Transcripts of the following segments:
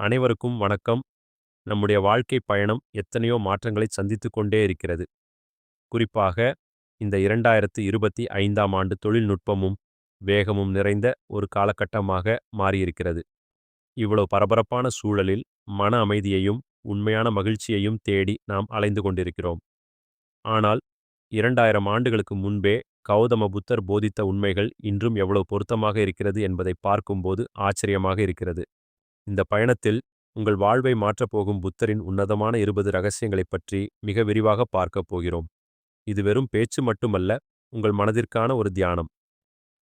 அனைவருக்கும் வணக்கம். நம்முடைய வாழ்க்கை பயணம் எத்தனையோ மாற்றங்களை சந்தித்து கொண்டே இருக்கிறது. குறிப்பாக இந்த இரண்டாயிரத்து இருபத்தி ஐந்தாம் ஆண்டு தொழில்நுட்பமும் வேகமும் நிறைந்த ஒரு காலகட்டமாக மாறியிருக்கிறது. இவ்வளவு பரபரப்பான சூழலில் மன அமைதியையும் உண்மையான மகிழ்ச்சியையும் தேடி நாம் அலைந்து கொண்டிருக்கிறோம். ஆனால் இரண்டாயிரம் ஆண்டுகளுக்கு முன்பே கௌதம புத்தர் போதித்த உண்மைகள் இன்றும் எவ்வளவு பொருத்தமாக இருக்கிறது என்பதை பார்க்கும்போது ஆச்சரியமாக இருக்கிறது. இந்த பயணத்தில் உங்கள் வாழ்வை மாற்றப் போகும் புத்தரின் உன்னதமான இருபது ரகசியங்களைப் பற்றி மிக விரிவாக பார்க்கப் போகிறோம். இது வெறும் பேச்சு மட்டுமல்ல உங்கள் மனதிற்கான ஒரு தியானம்.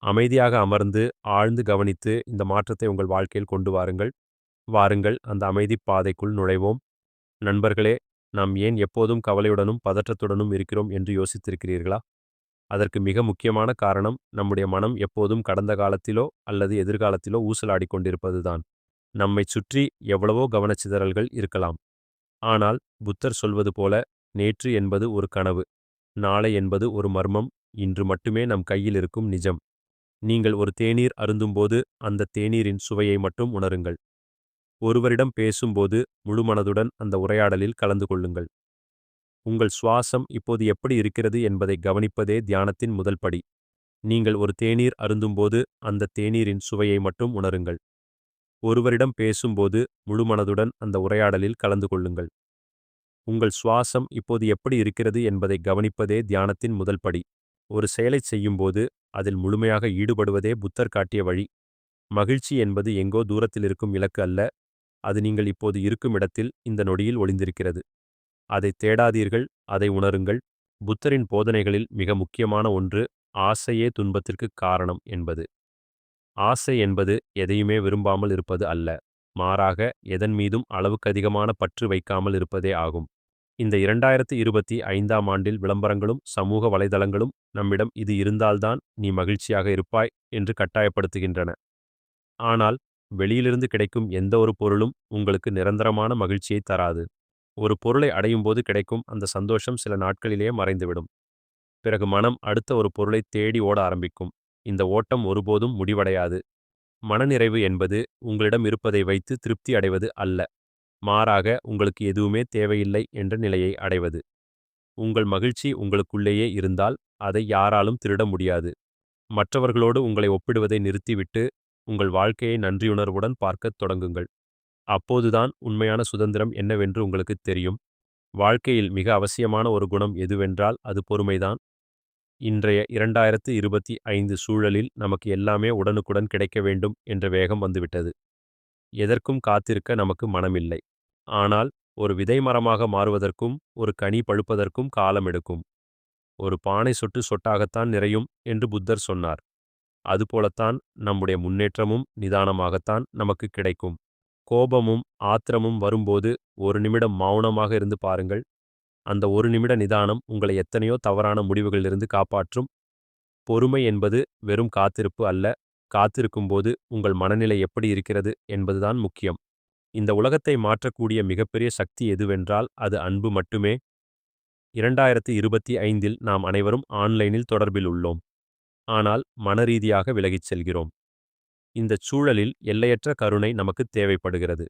அமைதியாக அமர்ந்து ஆழ்ந்து கவனித்து இந்த மாற்றத்தை உங்கள் வாழ்க்கையில் கொண்டு வாருங்கள். வாருங்கள் அந்த அமைதி பாதைக்குள் நுழைவோம். நண்பர்களே நாம் ஏன் எப்போதும் கவலையுடனும் பதற்றத்துடனும் இருக்கிறோம் என்று யோசித்திருக்கிறீர்களா? அதற்கு மிக முக்கியமான காரணம் நம்முடைய மனம் எப்போதும் கடந்த காலத்திலோ அல்லது எதிர்காலத்திலோ ஊசலாடிக் கொண்டிருப்பதுதான். நம்மை சுற்றி எவ்வளவோ கவனச்சிதறல்கள் இருக்கலாம். ஆனால் புத்தர் சொல்வது போல நேற்று என்பது ஒரு கனவு நாளை என்பது ஒரு மர்மம் இன்று மட்டுமே நம் கையில் இருக்கும் நிஜம். நீங்கள் ஒரு தேநீர் அருந்தும்போது அந்த தேநீரின் சுவையை மட்டும் உணருங்கள். ஒருவரிடம் பேசும்போது முழுமனதுடன் அந்த உரையாடலில் கலந்து கொள்ளுங்கள். உங்கள் சுவாசம் இப்போது எப்படி இருக்கிறது என்பதை கவனிப்பதே தியானத்தின் முதல் படி. நீங்கள் ஒரு தேநீர் அருந்தும்போது அந்த தேநீரின் சுவையை மட்டும் உணருங்கள். ஒருவரிடம் பேசும்போது முழுமனதுடன் அந்த உரையாடலில் கலந்து கொள்ளுங்கள். உங்கள் சுவாசம் இப்போது எப்படி இருக்கிறது என்பதை கவனிப்பதே தியானத்தின் முதல் படி. ஒரு செயலைச் செய்யும்போது அதில் முழுமையாக ஈடுபடுவதே புத்தர் காட்டிய வழி. மகிழ்ச்சி என்பது எங்கோ தூரத்தில் இருக்கும் இலக்கு அல்ல. அது நீங்கள் இப்போது இருக்கும் இடத்தில் இந்த நொடியில் ஒளிந்திருக்கிறது. அதை தேடாதீர்கள் அதை உணருங்கள். புத்தரின் போதனைகளில் மிக முக்கியமான ஒன்று ஆசையே துன்பத்திற்கு காரணம் என்பது. ஆசை என்பது எதையுமே விரும்பாமல் இருப்பது அல்ல. மாறாக எதன் மீதும் அளவுக்கு அதிகமான பற்று வைக்காமல் இருப்பதே ஆகும். இந்த இரண்டாயிரத்து இருபத்தி ஐந்தாம் ஆண்டில் விளம்பரங்களும் சமூக வலைதளங்களும் நம்மிடம் இது இருந்தால்தான் நீ மகிழ்ச்சியாக இருப்பாய் என்று கட்டாயப்படுத்துகின்றன. ஆனால் வெளியிலிருந்து கிடைக்கும் எந்த ஒரு பொருளும் உங்களுக்கு நிரந்தரமான மகிழ்ச்சியை தராது. ஒரு பொருளை அடையும் போது கிடைக்கும் அந்த சந்தோஷம் சில நாட்களிலேயே மறைந்துவிடும். பிறகு மனம் அடுத்த ஒரு பொருளை தேடி ஓட ஆரம்பிக்கும். இந்த ஓட்டம் ஒருபோதும் முடிவடையாது. மனநிறைவு என்பது உங்களிடம் இருப்பதை வைத்து திருப்தி அடைவது அல்ல. மாறாக உங்களுக்கு எதுவுமே தேவையில்லை என்ற நிலையை அடைவது. உங்கள் மகிழ்ச்சி உங்களுக்குள்ளேயே இருந்தால் அதை யாராலும் திருட முடியாது. மற்றவர்களோடு உங்களை ஒப்பிடுவதை நிறுத்திவிட்டு உங்கள் வாழ்க்கையை நன்றியுணர்வுடன் பார்க்கத் தொடங்குங்கள். அப்போதுதான் உண்மையான சுதந்திரம் என்னவென்று உங்களுக்கு தெரியும். வாழ்க்கையில் மிக அவசியமான ஒரு குணம் எதுவென்றால் அது பொறுமைதான். இன்றைய இரண்டாயிரத்து இருபத்தி ஐந்து சூழலில் நமக்கு எல்லாமே உடனுக்குடன் கிடைக்க வேண்டும் என்ற வேகம் வந்துவிட்டது. எதற்கும் காத்திருக்க நமக்கு மனமில்லை. ஆனால் ஒரு விதை மரமாக மாறுவதற்கும் ஒரு கனி பழுப்பதற்கும் காலம் எடுக்கும். ஒரு பானை சொட்டு சொட்டாகத்தான் நிறையும் என்று புத்தர் சொன்னார். அதுபோலத்தான் நம்முடைய முன்னேற்றமும் நிதானமாகத்தான் நமக்கு கிடைக்கும். கோபமும் ஆத்திரமும் வரும்போது ஒரு நிமிடம் மௌனமாக இருந்து பாருங்கள். அந்த ஒரு நிமிட நிதானம் உங்களை எத்தனையோ தவறான முடிவுகளிலிருந்து காப்பாற்றும். பொறுமை என்பது வெறும் காத்திருப்பு அல்ல. காத்திருக்கும்போது உங்கள் மனநிலை எப்படி இருக்கிறது என்பதுதான் முக்கியம். இந்த உலகத்தை மாற்றக்கூடிய மிகப்பெரிய சக்தி எதுவென்றால் அது அன்பு மட்டுமே. இரண்டாயிரத்தி இருபத்தி ஐந்தில் நாம் அனைவரும் ஆன்லைனில் தொடர்பில் உள்ளோம். ஆனால் மனரீதியாக விலகிச் செல்கிறோம். இந்தச் சூழலில் எல்லையற்ற கருணை நமக்கு தேவைப்படுகிறது.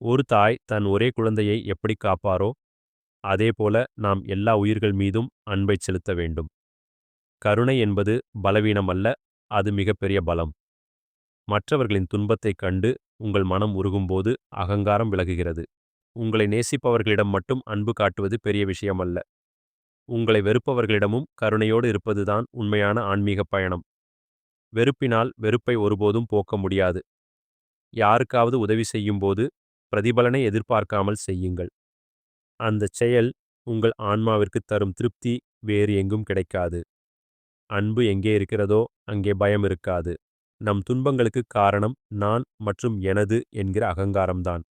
ஒரு தாய் தன் ஒரே குழந்தையை எப்படி காப்பாரோ அதேபோல நாம் எல்லா உயிர்கள் மீதும் அன்பை செலுத்த வேண்டும். கருணை என்பது பலவீனம் அல்ல அது மிகப்பெரிய பலம். மற்றவர்களின் துன்பத்தைக் கண்டு உங்கள் மனம் உருகும்போது அகங்காரம் விலகுகிறது. உங்களை நேசிப்பவர்களிடம் மட்டும் அன்பு காட்டுவது பெரிய விஷயம் அல்ல உங்களை வெறுப்பவர்களிடமும் கருணையோடு இருப்பதுதான் உண்மையான ஆன்மீக பயணம். வெறுப்பினால் வெறுப்பை ஒருபோதும் போக்க முடியாது. யாருக்காவது உதவி செய்யும்போது பிரதிபலனை எதிர்பார்க்காமல் செய்யுங்கள். அந்தச் செயல் உங்கள் ஆன்மாவிற்கு தரும் திருப்தி வேறு எங்கும் கிடைக்காது. அன்பு எங்கே இருக்கிறதோ அங்கே பயம் இருக்காது. நம் துன்பங்களுக்கு காரணம் நான் மற்றும் எனது என்கிற அகங்காரம்தான்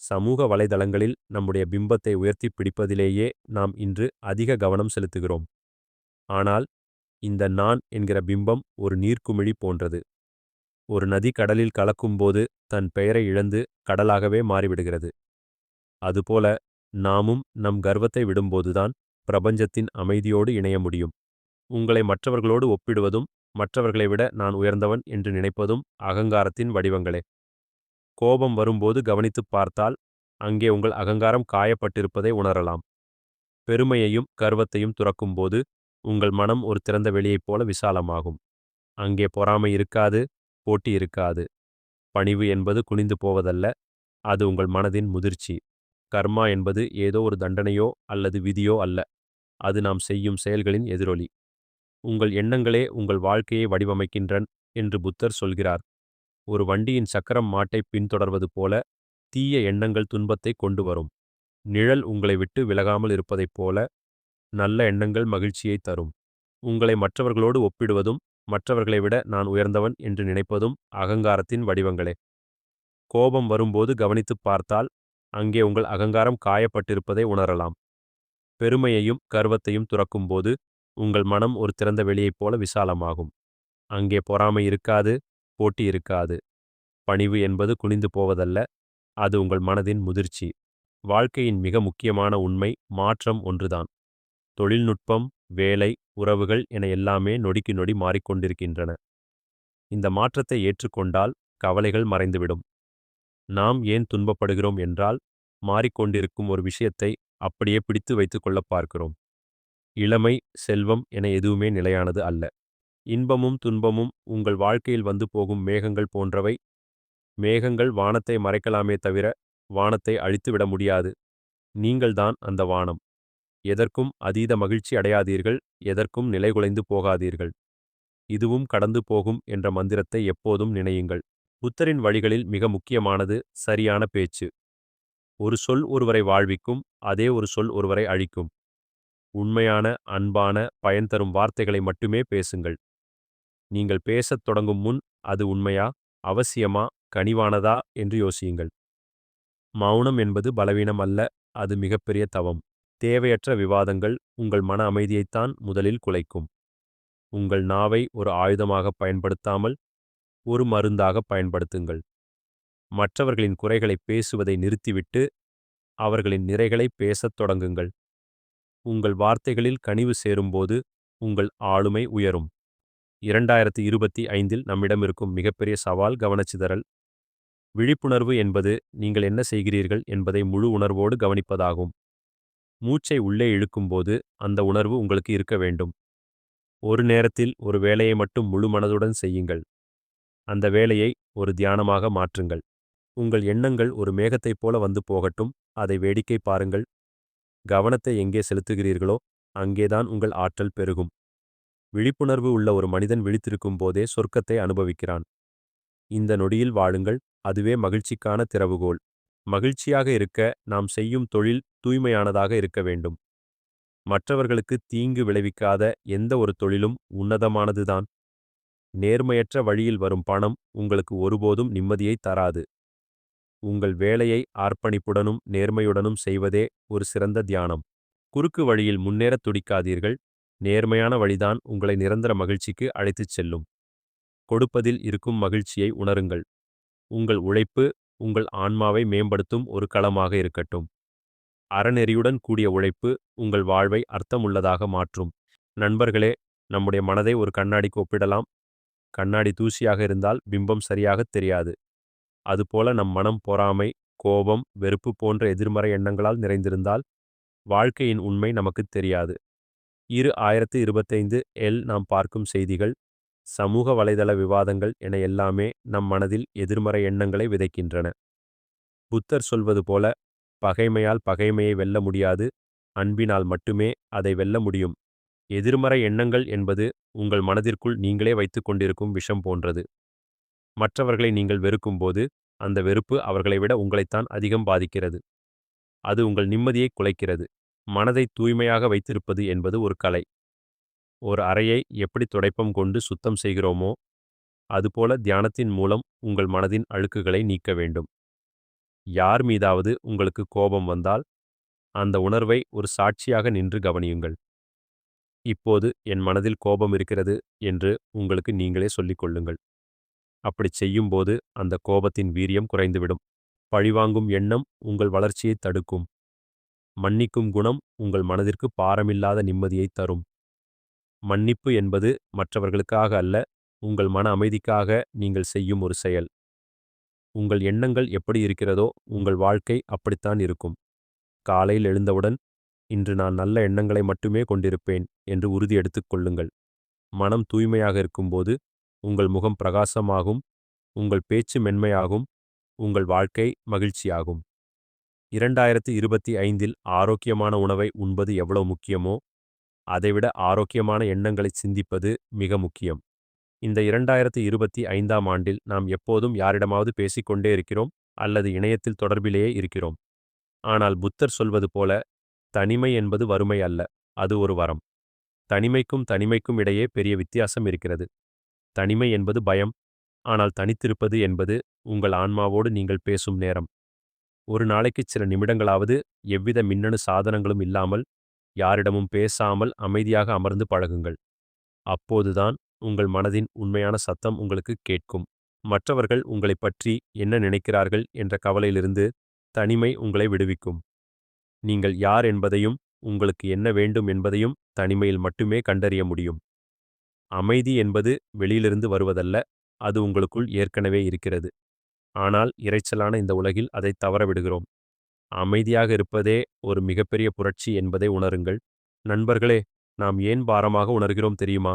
சமூக வலைதளங்களில் நம்முடைய பிம்பத்தை உயர்த்தி பிடிப்பதிலேயே நாம் இன்று அதிக கவனம் செலுத்துகிறோம். ஆனால் இந்த நான் என்கிற பிம்பம் ஒரு நீர்க்குமிழி போன்றது. ஒரு நதி கடலில் கலக்கும்போது தன் பெயரை இழந்து கடலாகவே மாறிவிடுகிறது. அதுபோல நாமும் நம் கர்வத்தை விடும்போதுதான் பிரபஞ்சத்தின் அமைதியோடு இணைய முடியும். உங்களை மற்றவர்களோடு ஒப்பிடுவதும் மற்றவர்களை விட நான் உயர்ந்தவன் என்று நினைப்பதும் அகங்காரத்தின் வடிவங்களே. கோபம் வரும்போது கவனித்துப் பார்த்தால் அங்கே உங்கள் அகங்காரம் காயப்பட்டிருப்பதை உணரலாம். பெருமையையும் கர்வத்தையும் துறக்கும்போது உங்கள் மனம் ஒரு திறந்த வெளியைப் போல விசாலமாகும். அங்கே பொறாமை இருக்காது போட்டி இருக்காது. பணிவு என்பது குனிந்து போவதல்ல அது உங்கள் மனதின் முதிர்ச்சி. கர்மா என்பது ஏதோ ஒரு தண்டனையோ அல்லது விதியோ அல்ல. அது நாம் செய்யும் செயல்களின் எதிரொலி. உங்கள் எண்ணங்களே உங்கள் வாழ்க்கையை வடிவமைக்கின்றன் என்று புத்தர் சொல்கிறார். ஒரு வண்டியின் சக்கரம் மாட்டை பின்தொடர்வது போல தீய எண்ணங்கள் துன்பத்தை கொண்டு வரும். நிழல் உங்களை விட்டு விலகாமல் இருப்பதைப் போல நல்ல எண்ணங்கள் மகிழ்ச்சியை தரும். உங்களை மற்றவர்களோடு ஒப்பிடுவதும் மற்றவர்களை விட நான் உயர்ந்தவன் என்று நினைப்பதும் அகங்காரத்தின் வடிவங்களே. கோபம் வரும்போது கவனித்துப் பார்த்தால் அங்கே உங்கள் அகங்காரம் காயப்பட்டிருப்பதை உணரலாம். பெருமையையும் கர்வத்தையும் துறக்கும்போது உங்கள் மனம் ஒரு திறந்த வெளியைப் போல விசாலமாகும். அங்கே பொறாமை இருக்காது போட்டி இருக்காது. பணிவு என்பது குனிந்து போவதல்ல அது உங்கள் மனதின் முதிர்ச்சி. வாழ்க்கையின் மிக முக்கியமான உண்மை மாற்றம் ஒன்றுதான். தொழில்நுட்பம் வேலை உறவுகள் என எல்லாமே நொடிக்கு நொடி மாறிக்கொண்டிருக்கின்றன. இந்த மாற்றத்தை ஏற்றுக்கொண்டால் கவலைகள் மறைந்துவிடும். நாம் ஏன் துன்பப்படுகிறோம் என்றால் மாறிக்கொண்டிருக்கும் ஒரு விஷயத்தை அப்படியே பிடித்து வைத்துக்கொள்ள பார்க்கிறோம். இளமை செல்வம் என எதுவுமே நிலையானது அல்ல. இன்பமும் துன்பமும் உங்கள் வாழ்க்கையில் வந்து போகும் மேகங்கள் போன்றவை. மேகங்கள் வானத்தை மறைக்கலாமே தவிர வானத்தை அழித்துவிட முடியாது. நீங்கள்தான் அந்த வானம். எதற்கும் அதீத மகிழ்ச்சி அடையாதீர்கள் எதற்கும் நிலைகுலைந்து போகாதீர்கள். இதுவும் கடந்து போகும் என்ற மந்திரத்தை எப்போதும் நினையுங்கள். புத்தரின் வழிகளில் மிக முக்கியமானது சரியான பேச்சு. ஒரு சொல் ஒருவரை வாழ்விக்கும் அதே ஒரு சொல் ஒருவரை அழிக்கும். உண்மையான அன்பான பயன் தரும் வார்த்தைகளை மட்டுமே பேசுங்கள். நீங்கள் பேசத் தொடங்கும் முன் அது உண்மையா அவசியமா கனிவானதா என்று யோசியுங்கள். மௌனம் என்பது பலவீனம் அல்ல அது மிகப்பெரிய தவம். தேவையற்ற விவாதங்கள் உங்கள் மன அமைதியைத்தான் முதலில் குலைக்கும். உங்கள் நாவை ஒரு ஆயுதமாக பயன்படுத்தாமல் ஒரு மருந்தாக பயன்படுத்துங்கள். மற்றவர்களின் குறைகளை பேசுவதை நிறுத்திவிட்டு அவர்களின் நிறைகளை பேசத் தொடங்குங்கள். உங்கள் வார்த்தைகளில் கனிவு சேரும்போது உங்கள் ஆளுமை உயரும். இரண்டாயிரத்தி இருபத்தி ஐந்தில் நம்மிடம் இருக்கும் மிகப்பெரிய சவால் கவனச்சிதறல். விழிப்புணர்வு என்பது நீங்கள் என்ன செய்கிறீர்கள் என்பதை முழு உணர்வோடு கவனிப்பதாகும். மூச்சை உள்ளே இழுக்கும்போது அந்த உணர்வு உங்களுக்கு இருக்க வேண்டும். ஒரு நேரத்தில் ஒரு வேலையை மட்டும் முழு மனதுடன் செய்யுங்கள். அந்த வேலையை ஒரு தியானமாக மாற்றுங்கள். உங்கள் எண்ணங்கள் ஒரு மேகத்தைப் போல வந்து போகட்டும். அதை வேடிக்கை பாருங்கள். கவனத்தை எங்கே செலுத்துகிறீர்களோ அங்கேதான் உங்கள் ஆற்றல் பெருகும். விழிப்புணர்வு உள்ள ஒரு மனிதன் விழித்திருக்கும் போதே சொர்க்கத்தை அனுபவிக்கிறான். இந்த நொடியில் வாழுங்கள். அதுவே மகிழ்ச்சிக்கான திறவுகோல் மகிழ்ச்சியாக இருக்க நாம் செய்யும் தொழில் தூய்மையானதாக இருக்க வேண்டும். மற்றவர்களுக்கு தீங்கு விளைவிக்காத எந்த ஒரு தொழிலும் உன்னதமானதுதான். நேர்மையற்ற வழியில் வரும் பணம் உங்களுக்கு ஒருபோதும் நிம்மதியை தராது. உங்கள் வேலையை ஆர்ப்பணிப்புடனும் நேர்மையுடனும் செய்வதே ஒரு சிறந்த தியானம். குறுக்கு வழியில் முன்னேறத் துடிக்காதீர்கள். நேர்மையான வழிதான் உங்களை நிரந்தர மகிழ்ச்சிக்கு அழைத்துச் செல்லும். கொடுப்பதில் இருக்கும் மகிழ்ச்சியை உணருங்கள். உங்கள் உழைப்பு உங்கள் ஆன்மாவை மேம்படுத்தும் ஒரு களமாக இருக்கட்டும். அறநெறியுடன் கூடிய உழைப்பு உங்கள் வாழ்வை அர்த்தமுள்ளதாக மாற்றும். நண்பர்களே நம்முடைய மனதை ஒரு கண்ணாடிக்கு ஒப்பிடலாம் கண்ணாடி தூசியாக இருந்தால் பிம்பம் சரியாகத் தெரியாது. அதுபோல நம் மனம் பொறாமை கோபம் வெறுப்பு போன்ற எதிர்மறை எண்ணங்களால் நிறைந்திருந்தால் வாழ்க்கையின் உண்மை நமக்குத் தெரியாது. இரு ஆயிரத்து இருபத்தைந்து எல் நாம் பார்க்கும் செய்திகள் சமூக வலைதள விவாதங்கள் என எல்லாமே நம் மனதில் எதிர்மறை எண்ணங்களை விதைக்கின்றன. புத்தர் சொல்வது போல பகைமையால் பகைமையை வெல்ல முடியாது அன்பினால் மட்டுமே அதை வெல்ல முடியும். எதிர்மறை எண்ணங்கள் என்பது உங்கள் மனதிற்குள் நீங்களே வைத்துக் கொண்டிருக்கும் விஷம் போன்றது. மற்றவர்களை நீங்கள் வெறுக்கும்போது அந்த வெறுப்பு அவர்களை விட உங்களைத்தான் அதிகம் பாதிக்கிறது. அது உங்கள் நிம்மதியை குலைக்கிறது. மனதை தூய்மையாக வைத்திருப்பது என்பது ஒரு கலை. ஒரு அறையை எப்படி துடைப்பம் கொண்டு சுத்தம் செய்கிறோமோ அதுபோல தியானத்தின் மூலம் உங்கள் மனதின் அழுக்குகளை நீக்க வேண்டும். யார் மீதாவது உங்களுக்கு கோபம் வந்தால் அந்த உணர்வை ஒரு சாட்சியாக நின்று கவனியுங்கள். இப்போது என் மனதில் கோபம் இருக்கிறது என்று உங்களுக்கு நீங்களே சொல்லிக் கொள்ளுங்கள். அப்படிச் செய்யும்போது அந்த கோபத்தின் வீரியம் குறைந்துவிடும். பழிவாங்கும் எண்ணம் உங்கள் வளர்ச்சியை தடுக்கும். மன்னிக்கும் குணம் உங்கள் மனதிற்கு பாரமில்லாத நிம்மதியை தரும். மன்னிப்பு என்பது மற்றவர்களுக்காக அல்ல உங்கள் மன அமைதிக்காக நீங்கள் செய்யும் ஒரு செயல். உங்கள் எண்ணங்கள் எப்படி இருக்கிறதோ உங்கள் வாழ்க்கை அப்படித்தான் இருக்கும். காலையில் எழுந்தவுடன் இன்று நான் நல்ல எண்ணங்களை மட்டுமே கொண்டிருப்பேன் என்று உறுதி எடுத்துக் கொள்ளுங்கள். மனம் தூய்மையாக இருக்கும்போது உங்கள் முகம் பிரகாசமாகும் உங்கள் பேச்சு மென்மையாகும் உங்கள் வாழ்க்கை மகிழ்ச்சியாகும். இரண்டாயிரத்து இருபத்தி ஐந்தில் ஆரோக்கியமான உணவை உண்பது எவ்வளவு முக்கியமோ அதைவிட ஆரோக்கியமான எண்ணங்களை சிந்திப்பது மிக முக்கியம். இந்த இரண்டாயிரத்து இருபத்தி ஐந்தாம் ஆண்டில் நாம் எப்போதும் யாரிடமாவது பேசிக்கொண்டே இருக்கிறோம் அல்லது இணையத்தில் தொடர்பிலேயே இருக்கிறோம். ஆனால் புத்தர் சொல்வது போல தனிமை என்பது வறுமை அல்ல அது ஒரு வரம். தனிமைக்கும் தனிமைக்கும் இடையே பெரிய வித்தியாசம் இருக்கிறது. தனிமை என்பது பயம் ஆனால் தனித்திருப்பது என்பது உங்கள் ஆன்மாவோடு நீங்கள் பேசும் நேரம். ஒரு நாளைக்கு சில நிமிடங்களாவது எவ்வித மின்னணு சாதனங்களும் இல்லாமல் யாரிடமும் பேசாமல் அமைதியாக அமர்ந்து பழகுங்கள். அப்போதுதான் உங்கள் மனதின் உண்மையான சத்தம் உங்களுக்கு கேட்கும். மற்றவர்கள் உங்களைப் பற்றி என்ன நினைக்கிறார்கள் என்ற கவலையிலிருந்து தனிமை உங்களை விடுவிக்கும். நீங்கள் யார் என்பதையும் உங்களுக்கு என்ன வேண்டும் என்பதையும் தனிமையில் மட்டுமே கண்டறிய முடியும். அமைதி என்பது வெளியிலிருந்து வருவதல்ல அது உங்களுக்குள் ஏற்கனவே இருக்கிறது. ஆனால் இரைச்சலான இந்த உலகில் அதை தவறவிடுகிறோம். அமைதியாக இருப்பதே ஒரு மிகப்பெரிய புரட்சி என்பதை உணருங்கள். நண்பர்களே நாம் ஏன் பாரமாக உணர்கிறோம் தெரியுமா?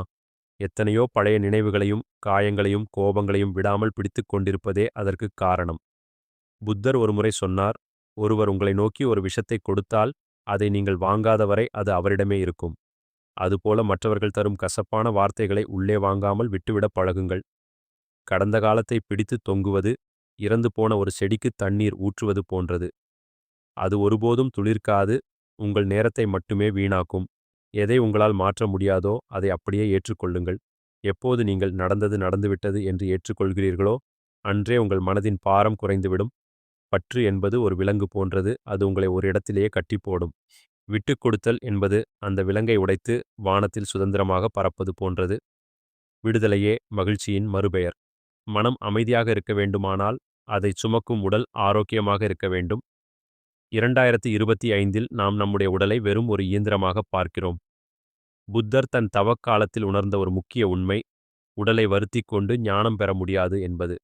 எத்தனையோ பழைய நினைவுகளையும் காயங்களையும் கோபங்களையும் விடாமல் பிடித்து கொண்டிருப்பதே அதற்கு காரணம். புத்தர் ஒருமுறை சொன்னார் ஒருவர் உங்களை நோக்கி ஒரு விஷத்தை கொடுத்தால் அதை நீங்கள் வாங்காதவரை அது அவரிடமே இருக்கும். அதுபோல மற்றவர்கள் தரும் கசப்பான வார்த்தைகளை உள்ளே வாங்காமல் விட்டுவிட பழகுங்கள். கடந்த காலத்தை பிடித்து தொங்குவது இறந்து போன ஒரு செடிக்கு தண்ணீர் ஊற்றுவது போன்றது. அது ஒருபோதும் துளிர்க்காது உங்கள் நேரத்தை மட்டுமே வீணாக்கும். எதை உங்களால் மாற்ற முடியாதோ அதை அப்படியே ஏற்றுக்கொள்ளுங்கள். எப்போது நீங்கள் நடந்தது நடந்துவிட்டது என்று ஏற்றுக்கொள்கிறீர்களோ அன்றே உங்கள் மனதின் பாரம் குறைந்துவிடும். பற்று என்பது ஒரு விலங்கு போன்றது. அது உங்களை ஒரு இடத்திலேயே கட்டி போடும். விட்டு கொடுத்தல் என்பது அந்த விலங்கை உடைத்து வானத்தில் சுதந்திரமாக பறப்பது போன்றது. விடுதலையே மகிழ்ச்சியின் மறுபெயர். மனம் அமைதியாக இருக்க வேண்டுமானால் அதை சுமக்கும் உடல் ஆரோக்கியமாக இருக்க வேண்டும். இரண்டாயிரத்தி இருபத்தி ஐந்தில் நாம் நம்முடைய உடலை வெறும் ஒரு இயந்திரமாக பார்க்கிறோம். புத்தர் தன் தவக்காலத்தில் உணர்ந்த ஒரு முக்கிய உண்மை உடலை வருத்தி கொண்டு ஞானம் பெற முடியாது என்பது.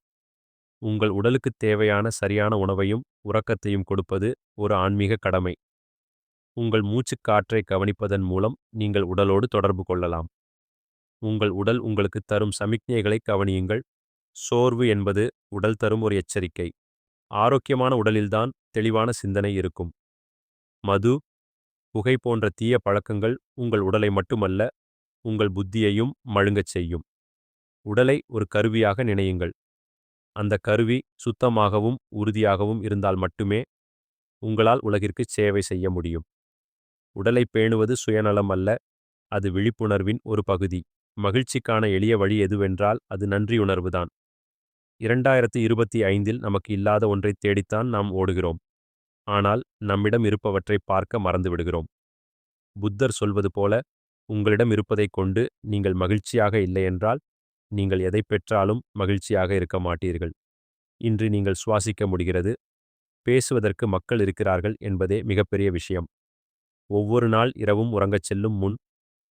உங்கள் உடலுக்கு தேவையான சரியான உணவையும் உறக்கத்தையும் கொடுப்பது ஒரு ஆன்மீக கடமை. உங்கள் மூச்சுக் காற்றை கவனிப்பதன் மூலம் நீங்கள் உடலோடு தொடர்பு கொள்ளலாம். உங்கள் உடல் உங்களுக்கு தரும் சமிக்ஞைகளை கவனியுங்கள். சோர்வு என்பது உடல் தரும் ஒரு எச்சரிக்கை. ஆரோக்கியமான உடலில்தான் தெளிவான சிந்தனை இருக்கும். மது புகை போன்ற தீய பழக்கங்கள் உங்கள் உடலை மட்டுமல்ல உங்கள் புத்தியையும் மழுங்கச் செய்யும். உடலை ஒரு கருவியாக நினையுங்கள். அந்த கருவி சுத்தமாகவும் உறுதியாகவும் இருந்தால் மட்டுமே உங்களால் உலகிற்கு சேவை செய்ய முடியும். உடலை பேணுவது சுயநலம் அல்ல அது விழிப்புணர்வின் ஒரு பகுதி. மகிழ்ச்சிக்கான எளிய வழி எதுவென்றால் அது நன்றியுணர்வுதான் இரண்டாயிரத்து இருபத்தி ஐந்தில் நமக்கு இல்லாத ஒன்றை தேடித்தான் நாம் ஓடுகிறோம். ஆனால் நம்மிடம் இருப்பவற்றை பார்க்க மறந்துவிடுகிறோம். புத்தர் சொல்வது போல உங்களிடம் இருப்பதைக் கொண்டு நீங்கள் மகிழ்ச்சியாக இல்லையென்றால் நீங்கள் எதை பெற்றாலும் மகிழ்ச்சியாக இருக்க மாட்டீர்கள். இன்று நீங்கள் சுவாசிக்க முடிகிறது. பேசுவதற்கு மக்கள் இருக்கிறார்கள் என்பதே மிகப்பெரிய விஷயம். ஒவ்வொரு நாள் இரவும் உறங்கச் செல்லும் முன்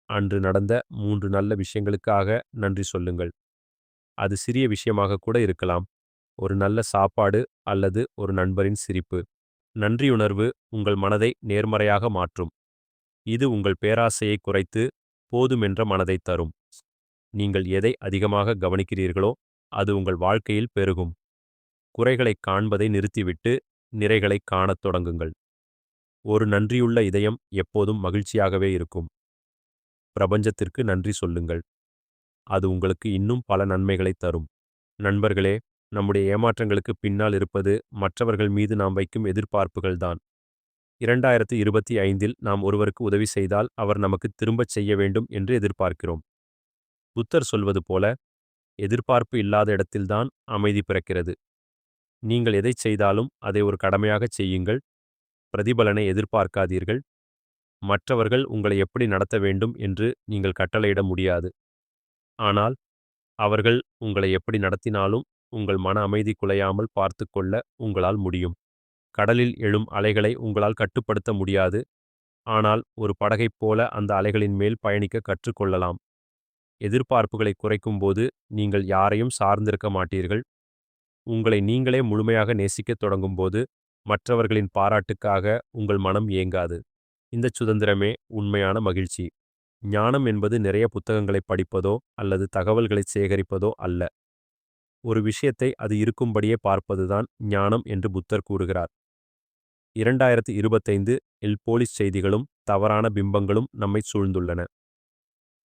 அன்று நடந்த மூன்று நல்ல விஷயங்களுக்காக நன்றி சொல்லுங்கள். அது சிறிய விஷயமாக கூட இருக்கலாம். ஒரு நல்ல சாப்பாடு அல்லது ஒரு நண்பரின் சிரிப்பு. நன்றியுணர்வு உங்கள் மனதை நேர்மறையாக மாற்றும். இது உங்கள் பேராசையை குறைத்து போதுமென்ற மனதை தரும். நீங்கள் எதை அதிகமாக கவனிக்கிறீர்களோ அது உங்கள் வாழ்க்கையில் பெருகும். குறைகளைக் காண்பதை நிறுத்திவிட்டு நிறைகளைக் காணத் தொடங்குங்கள். ஒரு நன்றியுள்ள இதயம் எப்போதும் மகிழ்ச்சியாகவே இருக்கும். பிரபஞ்சத்திற்கு நன்றி சொல்லுங்கள். அது உங்களுக்கு இன்னும் பல நன்மைகளை தரும். நண்பர்களே நம்முடைய ஏமாற்றங்களுக்கு பின்னால் இருப்பது மற்றவர்கள் மீது நாம் வைக்கும் எதிர்பார்ப்புகள்தான் இரண்டாயிரத்து இருபத்தி ஐந்தில் நாம் ஒருவருக்கு உதவி செய்தால் அவர் நமக்கு திரும்பச் செய்ய வேண்டும் என்று எதிர்பார்க்கிறோம். புத்தர் சொல்வது போல எதிர்பார்ப்பு இல்லாத இடத்தில்தான் அமைதி பிறக்கிறது. நீங்கள் எதை செய்தாலும் அதை ஒரு கடமையாகச் செய்யுங்கள். பிரதிபலனை எதிர்பார்க்காதீர்கள். மற்றவர்கள் உங்களை எப்படி நடத்த வேண்டும் என்று நீங்கள் கட்டளையிட முடியாது. ஆனால் அவர்கள் உங்களை எப்படி நடத்தினாலும் உங்கள் மன அமைதி குலையாமல் பார்த்து கொள்ள உங்களால் முடியும். கடலில் எழும் அலைகளை உங்களால் கட்டுப்படுத்த முடியாது. ஆனால் ஒரு படகைப் போல அந்த அலைகளின் மேல் பயணிக்க கற்றுக்கொள்ளலாம் எதிர்பார்ப்புகளை குறைக்கும்போது நீங்கள் யாரையும் சார்ந்திருக்க மாட்டீர்கள். உங்களை நீங்களே முழுமையாக நேசிக்கத் தொடங்கும்போது மற்றவர்களின் பாராட்டுக்காக உங்கள் மனம் ஏங்காது. இந்த சுதந்திரமே உண்மையான மகிழ்ச்சி. ஞானம் என்பது நிறைய புத்தகங்களை படிப்பதோ அல்லது தகவல்களை சேகரிப்பதோ அல்ல. ஒரு விஷயத்தை அது இருக்கும்படியே பார்ப்பதுதான் ஞானம் என்று புத்தர் கூறுகிறார். இரண்டாயிரத்தி இருபத்தைந்து எல்போலிஸ் போலீஸ் செய்திகளும் தவறான பிம்பங்களும் நம்மை சூழ்ந்துள்ளன.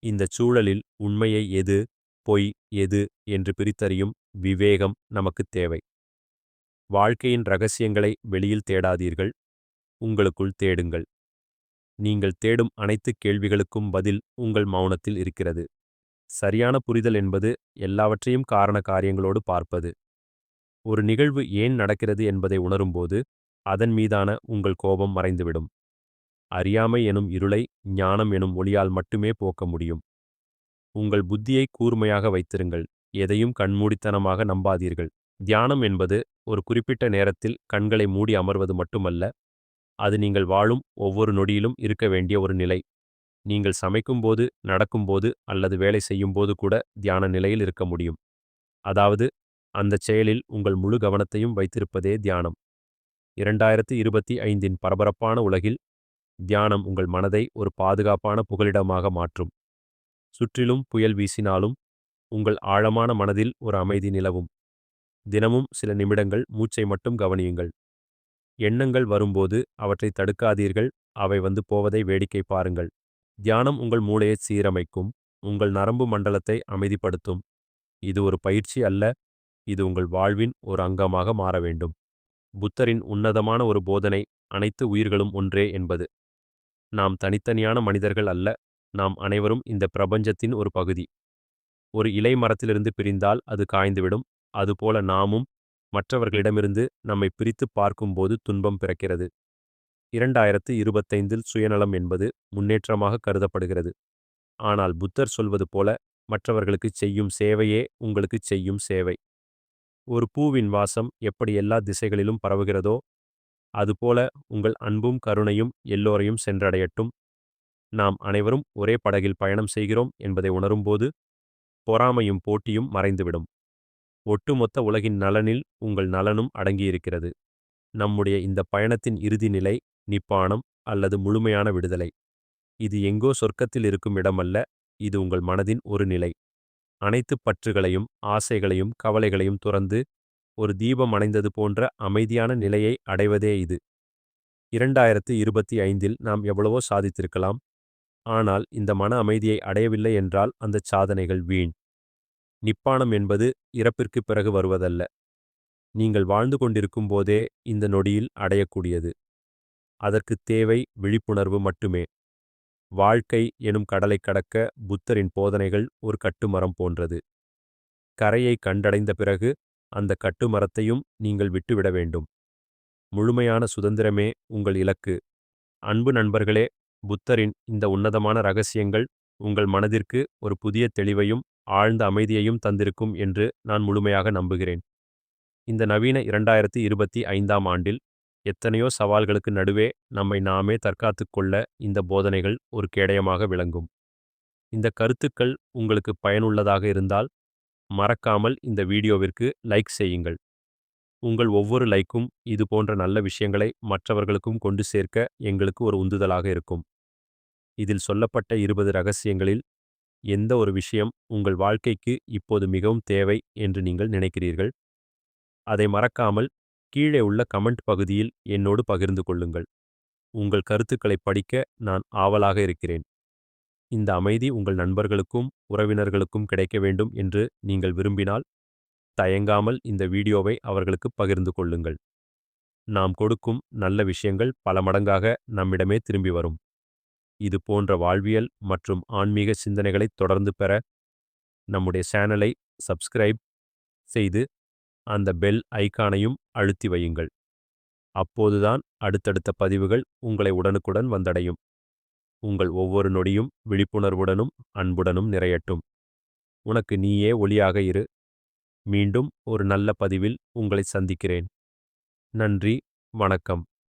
இந்த சூழலில் உண்மையை எது பொய் எது என்று பிரித்தறியும் விவேகம் நமக்குத் தேவை. வாழ்க்கையின் ரகசியங்களை வெளியில் தேடாதீர்கள் உங்களுக்குள் தேடுங்கள். நீங்கள் தேடும் அனைத்து கேள்விகளுக்கும் பதில் உங்கள் மௌனத்தில் இருக்கிறது. சரியான புரிதல் என்பது எல்லாவற்றையும் காரண காரியங்களோடு பார்ப்பது. ஒரு நிகழ்வு ஏன் நடக்கிறது என்பதை உணரும்போது அதன் மீதான உங்கள் கோபம் மறைந்துவிடும். அறியாமை எனும் இருளை ஞானம் எனும் ஒளியால் மட்டுமே போக்க முடியும். உங்கள் புத்தியை கூர்மையாக வைத்திருங்கள். எதையும் கண்மூடித்தனமாக நம்பாதீர்கள். தியானம் என்பது ஒரு குறிப்பிட்ட நேரத்தில் கண்களை மூடி அமர்வது மட்டுமல்ல அது நீங்கள் வாழும் ஒவ்வொரு நொடியிலும் இருக்க வேண்டிய ஒரு நிலை. நீங்கள் சமைக்கும்போது நடக்கும்போது அல்லது வேலை செய்யும்போது கூட தியான நிலையில் இருக்க முடியும். அதாவது அந்த செயலில் உங்கள் முழு கவனத்தையும் வைத்திருப்பதே தியானம். இரண்டாயிரத்தி இருபத்தி ஐந்தின் பரபரப்பான உலகில் தியானம் உங்கள் மனதை ஒரு பாதுகாப்பான புகலிடமாக மாற்றும். சுற்றிலும் புயல் வீசினாலும் உங்கள் ஆழமான மனதில் ஒரு அமைதி நிலவும். தினமும் சில நிமிடங்கள் மூச்சை மட்டும் கவனியுங்கள். எண்ணங்கள் வரும்போது அவற்றை தடுக்காதீர்கள். அவை வந்து போவதை வேடிக்கை பாருங்கள். தியானம் உங்கள் மூளையை சீரமைக்கும். உங்கள் நரம்பு மண்டலத்தை அமைதிப்படுத்தும். இது ஒரு பயிற்சி அல்ல. இது உங்கள் வாழ்வின் ஒரு அங்கமாக மாற வேண்டும். புத்தரின் உன்னதமான ஒரு போதனை அனைத்து உயிர்களும் ஒன்றே என்பது. நாம் தனித்தனியான மனிதர்கள் அல்ல நாம் அனைவரும் இந்த பிரபஞ்சத்தின் ஒரு பகுதி. ஒரு இலை மரத்திலிருந்து பிரிந்தால் அது காய்ந்துவிடும் அதுபோல நாமும் மற்றவர்களிடமிருந்து நம்மை பிரித்து பார்க்கும்போது துன்பம் பிறக்கிறது. இரண்டாயிரத்து இருபத்தைந்தில் சுயநலம் என்பது முன்னேற்றமாக கருதப்படுகிறது. ஆனால் புத்தர் சொல்வது போல மற்றவர்களுக்கு செய்யும் சேவையே உங்களுக்கு செய்யும் சேவை. ஒரு பூவின் வாசம் எப்படி எல்லா திசைகளிலும் பரவுகிறதோ அதுபோல உங்கள் அன்பும் கருணையும் எல்லோரையும் சென்றடையட்டும். நாம் அனைவரும் ஒரே படகில் பயணம் செய்கிறோம் என்பதை உணரும்போது பொறாமையும் போட்டியும் மறைந்துவிடும். ஒட்டுமொத்த உலகின் நலனில் உங்கள் நலனும் அடங்கியிருக்கிறது. நம்முடைய இந்த பயணத்தின் இறுதி நிலை நிப்பானம் அல்லது முழுமையான விடுதலை. இது எங்கோ சொர்க்கத்தில் இருக்கும் இடமல்ல இது உங்கள் மனதின் ஒரு நிலை. அனைத்து பற்றுகளையும் ஆசைகளையும் கவலைகளையும் துறந்து ஒரு தீபம் அணைந்தது போன்ற அமைதியான நிலையை அடைவதே இது. இரண்டாயிரத்து இருபத்தி ஐந்தில் நாம் எவ்வளவோ சாதித்திருக்கலாம். ஆனால் இந்த மன அமைதியை அடையவில்லை என்றால் அந்த சாதனைகள் வீண். நிப்பானம் என்பது இறப்பிற்குப் பிறகு வருவதல்ல. நீங்கள் வாழ்ந்து கொண்டிருக்கும் போதே இந்த நொடியில் அடையக்கூடியது. அதற்குத் தேவை விழிப்புணர்வு மட்டுமே. வாழ்க்கை எனும் கடலை கடக்க புத்தரின் போதனைகள் ஒரு கட்டுமரம் போன்றது. கரையை கண்டடைந்த பிறகு அந்த கட்டுமரத்தையும் நீங்கள் விட்டுவிட வேண்டும். முழுமையான சுதந்திரமே உங்கள் இலக்கு. அன்பு நண்பர்களே புத்தரின் இந்த உன்னதமான ரகசியங்கள் உங்கள் மனதிற்கு ஒரு புதிய தெளிவையும் ஆழ்ந்த அமைதியையும் தந்திருக்கும் என்று நான் முழுமையாக நம்புகிறேன். இந்த நவீன இரண்டாயிரத்தி இருபத்தி ஐந்தாம் ஆண்டில் எத்தனையோ சவால்களுக்கு நடுவே நம்மை நாமே தற்காத்து கொள்ள இந்த போதனைகள் ஒரு கேடயமாக விளங்கும். இந்த கருத்துக்கள் உங்களுக்கு பயனுள்ளதாக இருந்தால் மறக்காமல் இந்த வீடியோவிற்கு லைக் செய்யுங்கள். உங்கள் ஒவ்வொரு லைக்கும் இது போன்ற நல்ல விஷயங்களை மற்றவர்களுக்கும் கொண்டு சேர்க்க எங்களுக்கு ஒரு உந்துதலாக இருக்கும். இதில் சொல்லப்பட்ட இருபது ரகசியங்களில் எந்த ஒரு விஷயம் உங்கள் வாழ்க்கைக்கு இப்போது மிகவும் தேவை என்று நீங்கள் நினைக்கிறீர்கள்? அதை மறக்காமல் கீழே உள்ள கமெண்ட் பகுதியில் என்னோடு பகிர்ந்து கொள்ளுங்கள். உங்கள் கருத்துக்களை படிக்க நான் ஆவலாக இருக்கிறேன். இந்த அமைதி உங்கள் நண்பர்களுக்கும் உறவினர்களுக்கும் கிடைக்க வேண்டும் என்று நீங்கள் விரும்பினால் தயங்காமல் இந்த வீடியோவை அவர்களுக்கு பகிர்ந்து கொள்ளுங்கள். நாம் கொடுக்கும் நல்ல விஷயங்கள் பல மடங்காக நம்மிடமே திரும்பி வரும். இது போன்ற வாழ்வியல் மற்றும் ஆன்மீக சிந்தனைகளை தொடர்ந்து பெற நம்முடைய சேனலை சப்ஸ்கிரைப் செய்து அந்த பெல் ஐக்கானையும் அழுத்தி வையுங்கள். அப்போதுதான் அடுத்தடுத்த பதிவுகள் உங்களை உடனுக்குடன் வந்தடையும். உங்கள் ஒவ்வொரு நொடியும் விழிப்புணர்வுடனும் அன்புடனும் நிறையட்டும். உனக்கு நீயே ஒளியாக இரு. மீண்டும் ஒரு நல்ல பதிவில் உங்களை சந்திக்கிறேன். நன்றி. வணக்கம்.